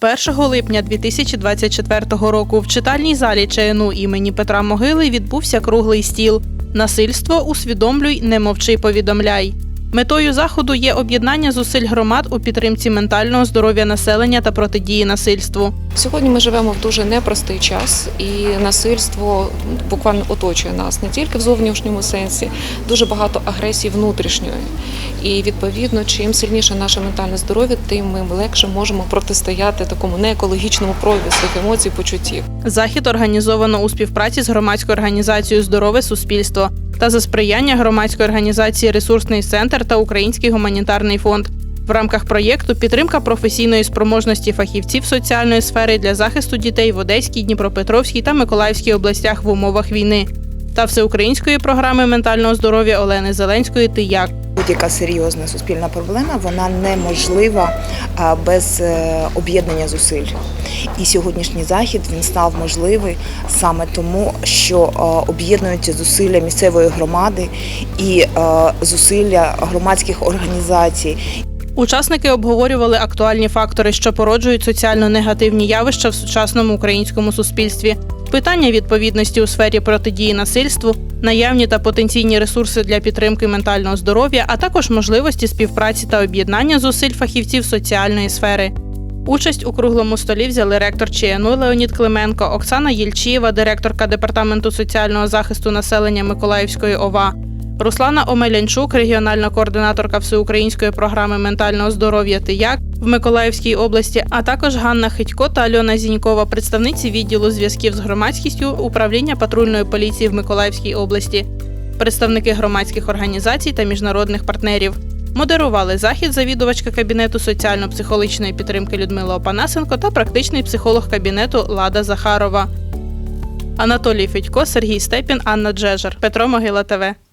1 липня 2024 року в читальній залі ЧНУ імені Петра Могили відбувся круглий стіл Насильство усвідомлюй, не мовчи, повідомляй. Метою заходу є об'єднання зусиль громад у підтримці ментального здоров'я населення та протидії насильству. Сьогодні ми живемо в дуже непростий час, і насильство буквально оточує нас не тільки в зовнішньому сенсі, дуже багато агресії внутрішньої. І відповідно, чим сильніше наше ментальне здоров'я, тим ми легше можемо протистояти такому неекологічному прояву своїх емоцій, почуттів. Захід організовано у співпраці з громадською організацією Здорове суспільство та за сприяння громадської організації Ресурсний центр та Український гуманітарний фонд. В рамках проєкту підтримка професійної спроможності фахівців соціальної сфери для захисту дітей в Одеській, Дніпропетровській та Миколаївській областях в умовах війни та всеукраїнської програми ментального здоров'я Олени Зеленської Ти як. Будь-яка серйозна суспільна проблема вона неможлива без е, об'єднання зусиль. І сьогоднішній захід він став можливий саме тому, що е, об'єднуються зусилля місцевої громади і е, зусилля громадських організацій, Учасники обговорювали актуальні фактори, що породжують соціально негативні явища в сучасному українському суспільстві, питання відповідності у сфері протидії насильству, наявні та потенційні ресурси для підтримки ментального здоров'я, а також можливості співпраці та об'єднання зусиль фахівців соціальної сфери. Участь у круглому столі взяли ректор ЧНУ Леонід Клименко, Оксана Єльчієва, директорка департаменту соціального захисту населення Миколаївської ОВА, Руслана Омелянчук, регіональна координаторка всеукраїнської програми ментального здоров'я «Ти як» в Миколаївській області, а також Ганна Хитько та Альона Зінькова, представниці відділу зв'язків з громадськістю управління патрульної поліції в Миколаївській області, представники громадських організацій та міжнародних партнерів. Модерували захід завідувачка кабінету соціально-психологічної підтримки Людмила Опанасенко та практичний психолог кабінету Лада Захарова. Анатолій Федько, Сергій Степін, Анна Джежер, Петро Могила ТВ.